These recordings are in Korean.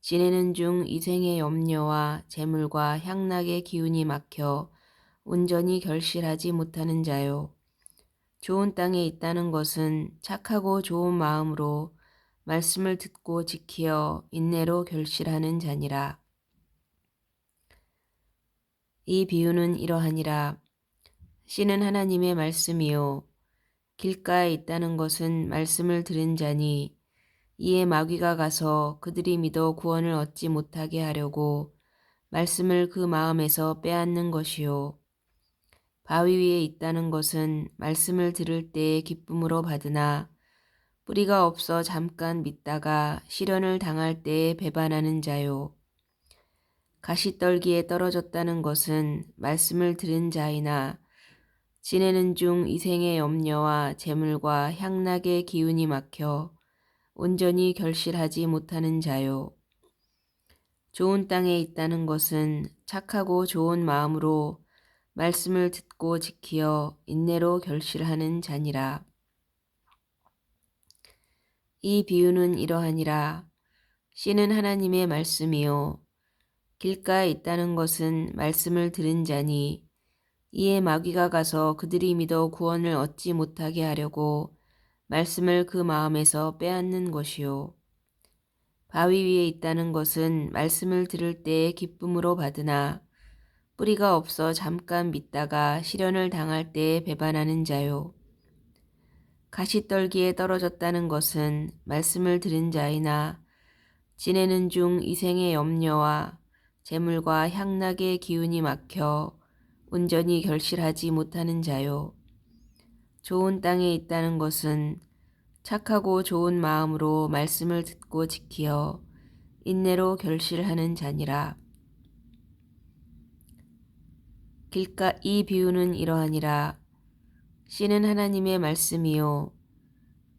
지내는 중 이생의 염려와 재물과 향락의 기운이 막혀 온전히 결실하지 못하는 자요. 좋은 땅에 있다는 것은 착하고 좋은 마음으로 말씀을 듣고 지키어 인내로 결실하는 자니라. 이 비유는 이러하니라. 씨는 하나님의 말씀이요. 길가에 있다는 것은 말씀을 들은 자니 이에 마귀가 가서 그들이 믿어 구원을 얻지 못하게 하려고 말씀을 그 마음에서 빼앗는 것이요. 바위 위에 있다는 것은 말씀을 들을 때에 기쁨으로 받으나 뿌리가 없어 잠깐 믿다가 시련을 당할 때에 배반하는 자요. 가시떨기에 떨어졌다는 것은 말씀을 들은 자이나 지내는 중 이생의 염려와 재물과 향락의 기운이 막혀 온전히 결실하지 못하는 자요. 좋은 땅에 있다는 것은 착하고 좋은 마음으로 말씀을 듣고 지키어 인내로 결실하는 자니라. 이 비유는 이러하니라. 씨는 하나님의 말씀이요. 길가에 있다는 것은 말씀을 들은 자니 이에 마귀가 가서 그들이 믿어 구원을 얻지 못하게 하려고 말씀을 그 마음에서 빼앗는 것이요. 바위 위에 있다는 것은 말씀을 들을 때에 기쁨으로 받으나 뿌리가 없어 잠깐 믿다가 시련을 당할 때에 배반하는 자요. 가시떨기에 떨어졌다는 것은 말씀을 들은 자이나 지내는 중 이생의 염려와 재물과 향락의 기운이 막혀 온전히 결실하지 못하는 자요. 좋은 땅에 있다는 것은 착하고 좋은 마음으로 말씀을 듣고 지키어 인내로 결실하는 자니라. 길가 이 비유는 이러하니라. 씨는 하나님의 말씀이요.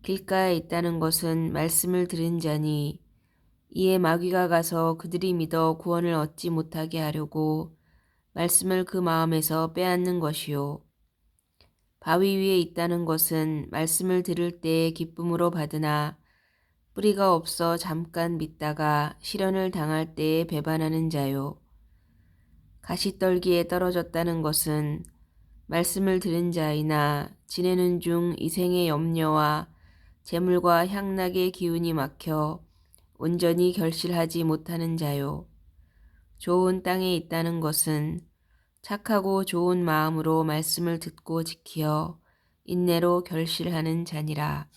길가에 있다는 것은 말씀을 들은 자니 이에 마귀가 가서 그들이 믿어 구원을 얻지 못하게 하려고 말씀을 그 마음에서 빼앗는 것이요. 바위 위에 있다는 것은 말씀을 들을 때에 기쁨으로 받으나 뿌리가 없어 잠깐 믿다가 시련을 당할 때에 배반하는 자요. 가시떨기에 떨어졌다는 것은 말씀을 들은 자이나 지내는 중 이생의 염려와 재물과 향락의 기운이 막혀 온전히 결실하지 못하는 자요. 좋은 땅에 있다는 것은 착하고 좋은 마음으로 말씀을 듣고 지키어 인내로 결실하는 자니라.